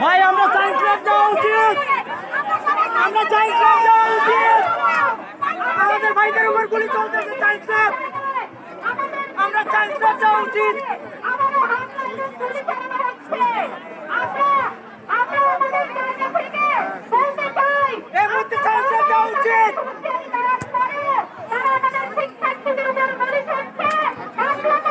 ভাই আমরা science lab যাওয়া উচিত। আমরা সায়েন্স ল্যাব যাওয়া উচিত আমাদের ভাইদের উপর গুলি চলতেছে সায়েন্স ল্যাব আমরা সায়েন্স ল্যাব যাওয়া উচিত। এই মুহূর্তে সায়েন্স ল্যাব যাওয়া উচিত।